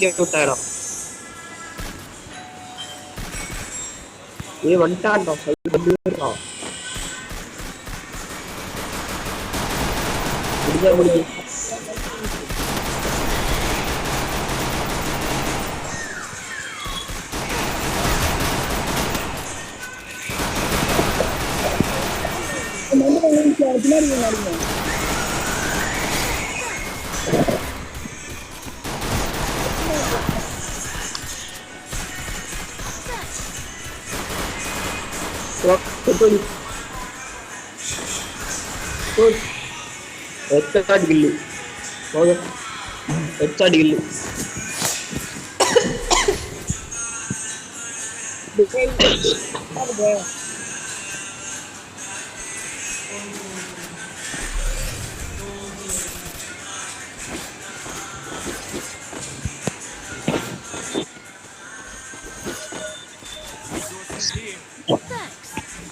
കേട്ടോ നീ വണ്ടാണ്ടോ സൈഡിലോ പിടിക്കാൻ പിടിക്കും അതിനറിയാം അറിയാം வந்துட்டான்டா சைடு வந்துடுறான் முடிஞ்சா முடிஞ்சு பின்னாடி மாறிங்க ஹெட்ஷாட் கில்லு போக ஹெட்ஷாட் கில்லு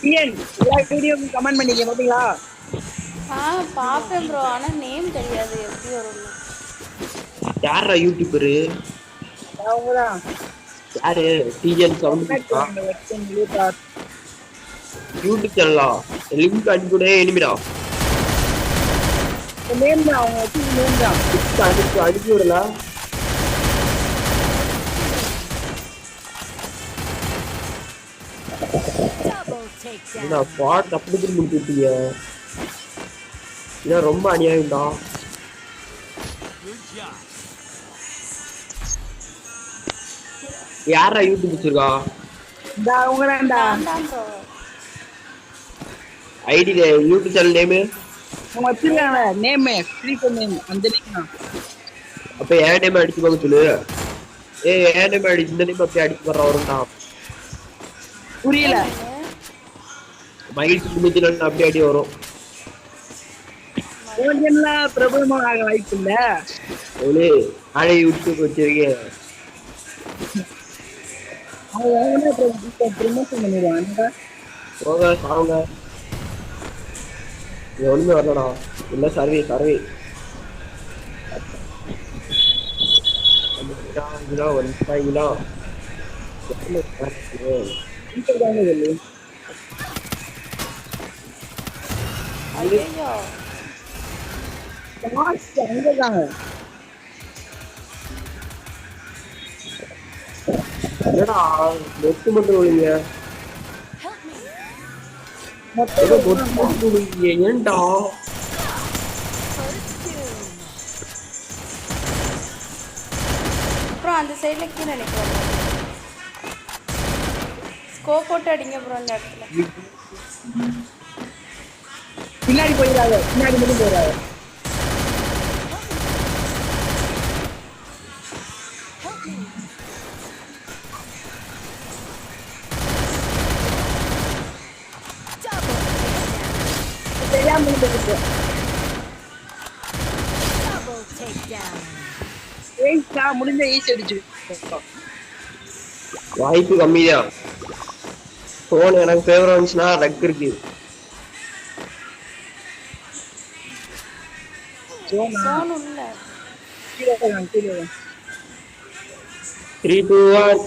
பிஎன் எல்லா வீடியோ கமெண்ட் பண்ணீங்க பாத்தீங்களா? ஆ பார்ப்பேன் ப்ரோ ஆனா நேம் தெரியாது. எப்படி வரும்னு. யாரா? யூடியூபரு அவங்க தான் யாரு டிஎன் சவுண்ட் யூடியூப் சேனலா லிங்க் அனுப்பி கூட எனிமிடா நேம் தான் அவங்க வச்சு நேம் தான். அனுப்பி அனுப்பி விடல. என்ன பாட் அப்படி திரும்பி முடிச்சு விட்டீங்க இதான் ரொம்ப அநியாயம் தான் யாரா யூடியூப் வச்சிருக்கா? இந்த அவங்க தான்டா நான் தான் bro ID YouTube channel name அவங்க வச்சிருக்காங்க நேம் ஃப்ரீ நேம் அந்த நேம் அப்ப என் நேம் அடிச்சு பார்க்க சொல்லு? ஏ என் நேம் அடி இந்த நேம் அப்படியே அடிச்சு வர்ற வரும்டா புரியல. மகிழ்ச்சி குடும்பத்தில் அப்படியே அடி வரும். பிரபலமாக ஆக வாய்ப்பு இல்ல எவ்வளோ நானே யூடியூப் வச்சிருக்கேன் போங்க சாவுங்க. ஒண்ணுமே வரலடா. இல்ல survey survey one five kilo ஐயோ அங்கதாங்க என்னடா நெட்டு மட்டும் ஒழிங்க ஏன்டா? அப்புறம் அந்த சைடில் கீழே நிற்கிறோம் ஸ்கோப் போட்டு அடிங்க ப்ரோ அந்த இடத்துல. பின்னாடி போயிடாத பின்னாடி மட்டும் போயிடாத. தெரியாம இருந்துருக்கு. ஏய்டா, முடிஞ்ச ஈஸி அடிச்சு. வாய்ப்பு கம்மிதான். ஃபோன் எனக்கு ஃபேவர் இருந்துச்சுன்னா ரக் இருக்கு. ത്രീ ഫൈവ്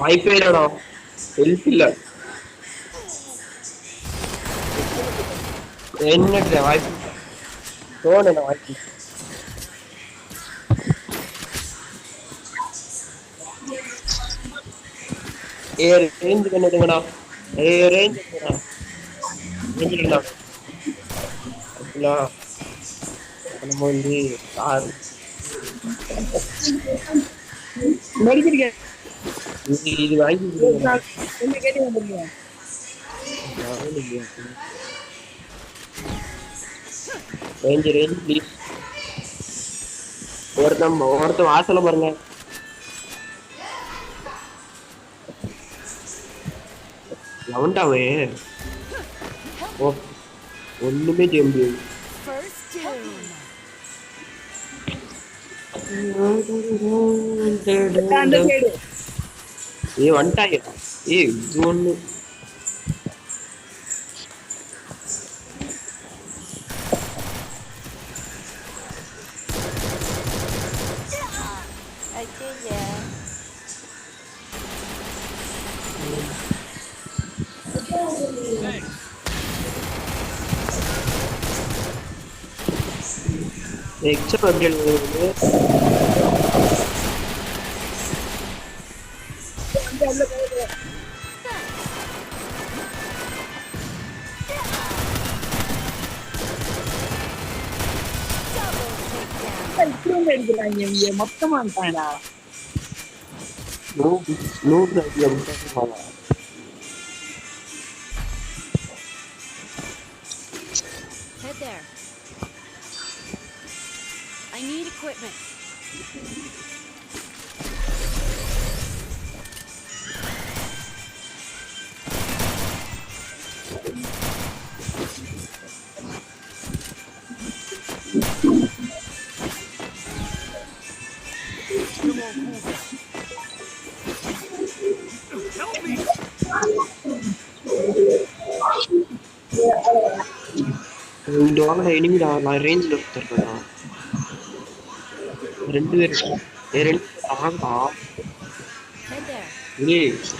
ഫൈവ് ഫൈവ് என்ன வாய்ப்பு? ஏ ரேஞ்ச் பண்ணுதுங்கடா ஏ ரேஞ்ச் ரேஞ்ச் அப்படிங்களா நம்ம வந்து கார் நடிச்சிருக்கேன். இது வாங்கி கேட்டு வந்துருக்கீங்க? ரேஞ்ச் ரேஞ்ச் ப்ளீஸ் ஒருத்தன் ஒருத்தன் வாசல பாருங்க. எவன்டாவே ஓ ஒண்ணுமே செய்ய முடியாது. ஏ வந்துட்டாங்க. ஏ இது ஒண்ணு. எக்ஸாம் எப்படி எழுதுறது இப்படி அடிக்கிறாங்க இங்க மொத்தமா இருக்காங்கடா நோ நோ ஐடியா அப்படின்னா Head there. Equipment. இந்த வாங்கின எனிமிடா நான் ரேஞ்சில் ஒருத்தருக்கா ரெண்டு பேர் ரெண்டு பேர் ஆகா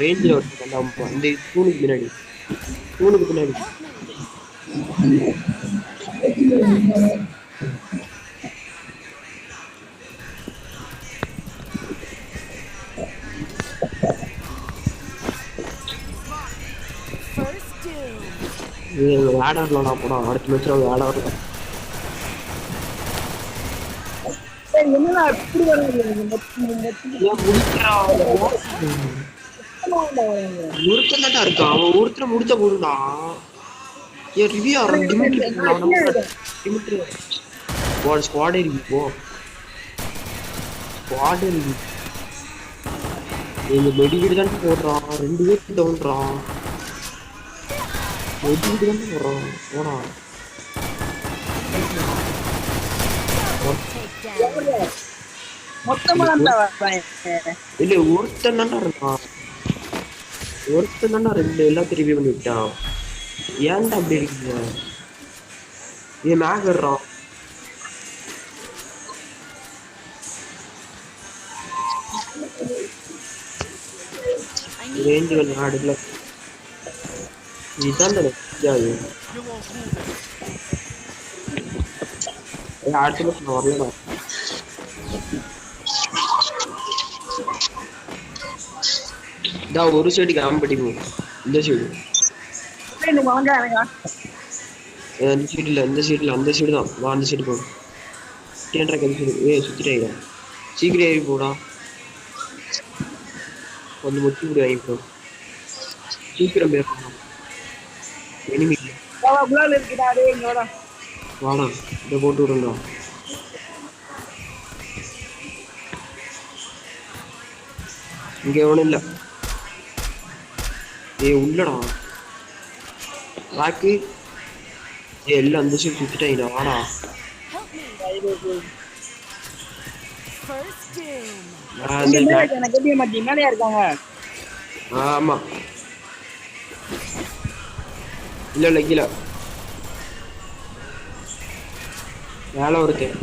ரேஞ்சில் ஒருத்தர் அந்த தூணுக்கு பின்னாடி. தூணுக்கு பின்னாடி. விளையாடலாம் போடா. அடுத்த மேட்ச் அவங்க விளையாடலாம் ஒருத்தன் தான்டா இருக்கான் அவன்? ஒருத்தரை முடிச்ச போடுடா ஏன் ரிவ்யூ ஆகிறான் டிமிட்ரி டிமிட்ரி போ ஸ்குவாட் இருக்கு போ ஸ்குவாட் இருக்கு தான் போடுறான் ரெண்டு பேருக்கு டவுன்றான் மெடிக்கிட்டு தான் போடுறான் போடா Takedown. மொத்தமா தான் வராங்க இல்ல ஒருத்தன் தான்டா இருந்தான். ஒருத்தன் தான்டா ரெண்டு எல்லாம் ரிவ்யூ பண்ணி விட்டான். ஏன்டா அப்படி இருக்கீங்க? ஏன் மேக் வர்றான் I need ரேஞ்சு கொஞ்சம் அடுக்கல இதுதான் தெரியாது அடுத்த மாசம் வரலடா இதா ஒரு சைடு கேம் படிக்கும் இந்த சைடு அந்த சைடு இல்லை இந்த சைடு இல்லை அந்த சைடு தான் வா அந்த சைடு போ டேன்றா கதை சைடு ஏ சுத்திட்டாங்க சீக்கிரம் ஏறி போடா கொஞ்சம் முட்டி முடி வாங்கி போ சீக்கிரம் பேர் எனிமி வாடா வாடா இதை போட்டு விடுங்கடா இங்க எவனும் இல்ல ஏய் உள்ளடா ராக்கு ஏய் எல்லாம் அந்த சைடு சுத்திட்டாங்கடா வாடா help me. First doom. நான் இங்க அந்த மேல இருக்காங்க கட்டிய மாட்டி மேலயா இருக்காங்க ஆமா இல்ல இல்ல கீழே மேல ஒருத்தன்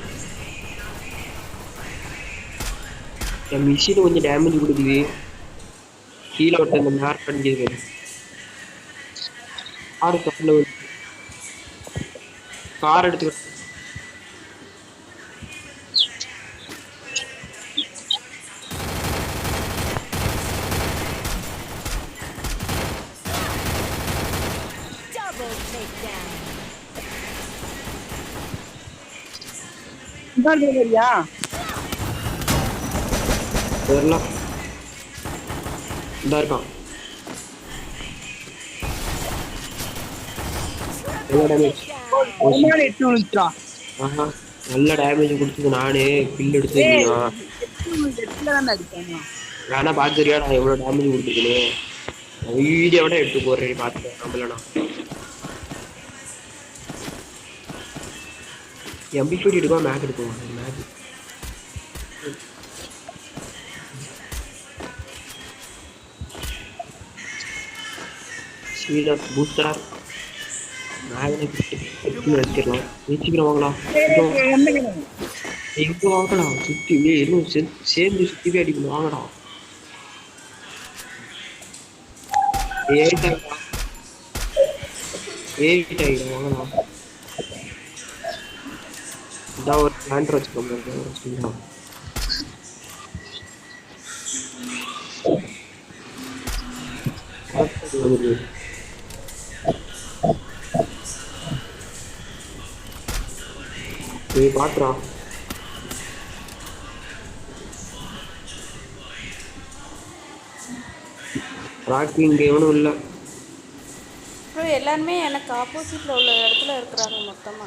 என் மிஷின் கொஞ்சம் டேமேஜ் கொடுக்குது. கீழே ஒருத்தன் இந்த மேட் பண்ணிக்கிறது கார் கப்பில் கார் எடுத்துக்கிட்டு இருக்கான் நல்ல டேமேஜ் கொடுத்தது நானே. கில் எடுத்து வேணா பார்த்துறியா நான் எவ்வளோ டேமேஜ் கொடுத்துருக்கேன் வீடியோட எடுத்து போடுறேன் பார்த்துட்டேன் நம்பலண்ணா. எம்பி ஃபைட் எடுக்குவா மேக் எடுக்குவா மேக் ஸ்வீடர் பூஸ்டர் மேலே வச்சிடலாம். வச்சுக்கிறோம் வாங்கலாம் இங்க எங்க வாங்கடா. சுத்தி ஏய் இன்னும் சேர்ந்து சுற்றி போய் அடிக்கணும். வாங்கடா. ஏறிட்டாங்க ஏறிட்டாங்க வாங்கடா. இதான் ஒரு பிளான்டர் வச்சுக்கோங்க. நீ பாத்துறா. ராக்கிங் இங்க இல்லை. எல்லாருமே எனக்கு ஆப்போசிட்ல உள்ள இடத்துல இருக்கிறாங்க மொத்தமா.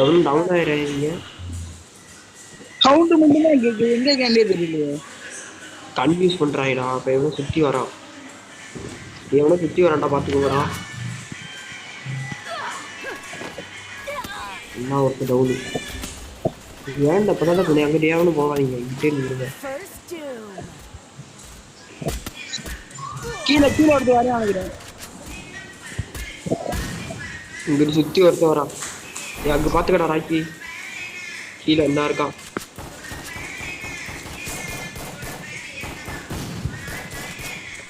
எவனும் டவுன் ஆயிடுறாங்க சவுண்ட் மட்டும் தான் கேக்குது எங்க கேண்டே தெரியலையே. கன்ஃபியூஸ் பண்றாங்கடா அப்ப எவனும் சுத்தி வரான். எவனும் சுத்தி வரான்டா பாத்துக்கோங்கடா என்ன ஒருத்தர் டவுனு ஏன்டா இப்பதான் சொன்னேன் அங்கிட்ட எவனும் போகாதீங்க. இங்கிட்டே doom. கீழே கீழே ஒருத்தர் வரையும் நினைக்கிறேன். இங்கிட்டு சுற்றி ஒருத்தன் வரான் அங்கே பார்த்துக்கடா ராக்கி. கீழே என்ன இருக்கான்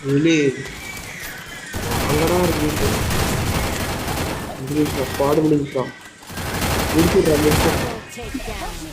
வெளி. அங்கதான் இருக்கு. பாடு முடிஞ்சுட்டான் முடிச்சுடுறா முடிச்சு